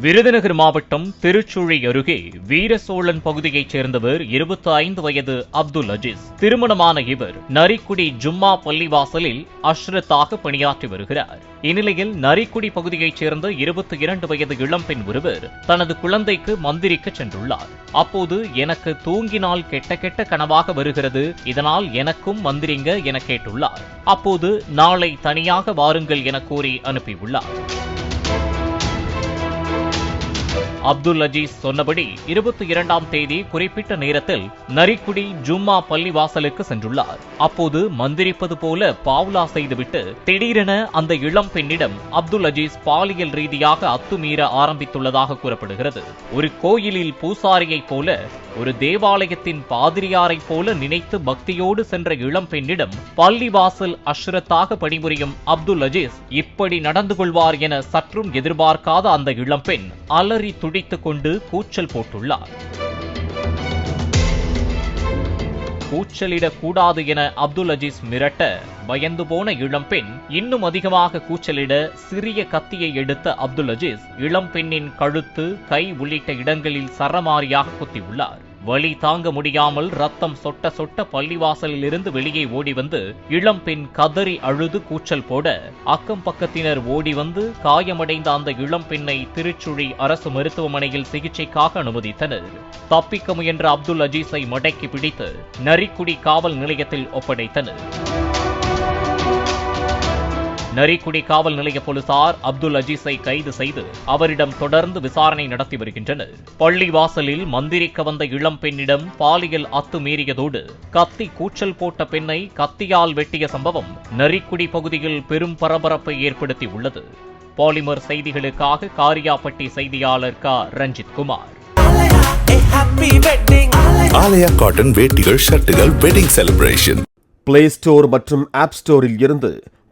விருதுநகர் மாவட்டம் திருச்சுழி அருகே வீரசோழன் பகுதியைச் சேர்ந்தவர் இருபத்தி ஐந்து வயது அப்துல் அஜீஸ். திருமணமான இவர் நரிக்குடி ஜும்மா பள்ளிவாசலில் அஷ்ரத்தாக பணியாற்றி வருகிறார். இந்நிலையில் நரிக்குடி பகுதியைச் சேர்ந்த இருபத்தி இரண்டு வயது இளம்பெண் ஒருவர் தனது குழந்தைக்கு மந்திரிக்க சென்றுள்ளார். அப்போது எனக்கு தூங்கினால் கெட்ட கெட்ட கனவாக வருகிறது இதனால் எனக்கும் மந்திரிங்க என கேட்டுள்ளார். அப்போது நாளை தனியாக வாருங்கள் என கூறி அனுப்பியுள்ளார். அப்துல் அஜீஸ் சொன்னபடி இருபத்தி இரண்டாம் தேதி குறிப்பிட்ட நேரத்தில் நரிக்குடி ஜும்மா பள்ளிவாசலுக்கு சென்றுள்ளார். அப்போது மந்திரிப்பது போல பாவ்லா செய்துவிட்டு திடீரென அந்த இளம் பெண்ணிடம் அப்துல் அஜீஸ் பாலியல் ரீதியாக அத்துமீற ஆரம்பித்துள்ளதாக கூறப்படுகிறது. ஒரு கோயிலில் பூசாரியைப் போல ஒரு தேவாலயத்தின் பாதிரியாரைப் போல நினைத்து பக்தியோடு சென்ற இளம் பெண்ணிடம் பள்ளிவாசல் அஷ்ரத்தாக பணிபுரியும் அப்துல் அஜீஸ் இப்படி நடந்து கொள்வார் என சற்றும் எதிர்பார்க்காத அந்த இளம்பெண் அலறி துடித்துக் கொண்டு கூச்சல் போட்டுள்ளார். கூச்சலிடக் கூடாது என அப்துல் அஜீஸ் மிரட்ட பயந்து போன இளம்பெண் இன்னும் அதிகமாக கூச்சலிட சிறிய கத்தியை எடுத்த அப்துல் அஜீஸ் இளம்பெண்ணின் கழுத்து கை உள்ளிட்ட இடங்களில் சரமாரியாக குத்தியுள்ளார். வழி தாங்க முடியாமல் ரத்தம் சொட்ட சொட்ட பள்ளிவாசலில் இருந்து வெளியே ஓடி வந்து இளம்பெண் கதறி அழுது கூச்சல் போட அக்கம் பக்கத்தினர் ஓடி வந்து காயமடைந்த அந்த இளம் பெண்ணை திருச்சுழி அரசு மருத்துவமனையில் சிகிச்சைக்காக அனுமதித்தனர். தப்பிக்க முயன்ற அப்துல் அஜீஸை மடக்கி பிடித்து நரிக்குடி காவல் நிலையத்தில் ஒப்படைத்தனர். நரிக்குடி காவல் நிலைய போலீசார் அப்துல் அஜீஸை கைது செய்து அவரிடம் தொடர்ந்து விசாரணை நடத்தி வருகின்றனர். பள்ளி வாசலில் மந்திரிக்க வந்த இளம் பெண்ணிடம் பாலியல் அத்துமீறியதோடு கத்தி கூச்சல் போட்ட பெண்ணை கத்தியால் வெட்டிய சம்பவம் நரிக்குடி பகுதியில் பெரும் பரபரப்பை ஏற்படுத்தியுள்ளது. பாலிமர் செய்திகளுக்காக காரியாப்பட்டி செய்தியாளர் க. ரஞ்சித் குமார். ஆலயா காட்டன் வேட்டிகள் ஷர்ட்டுகள் வெட்டிங் செலிப்ரேஷன் பிளே ஸ்டோர் மற்றும் ஆப் ஸ்டோரில் இருந்து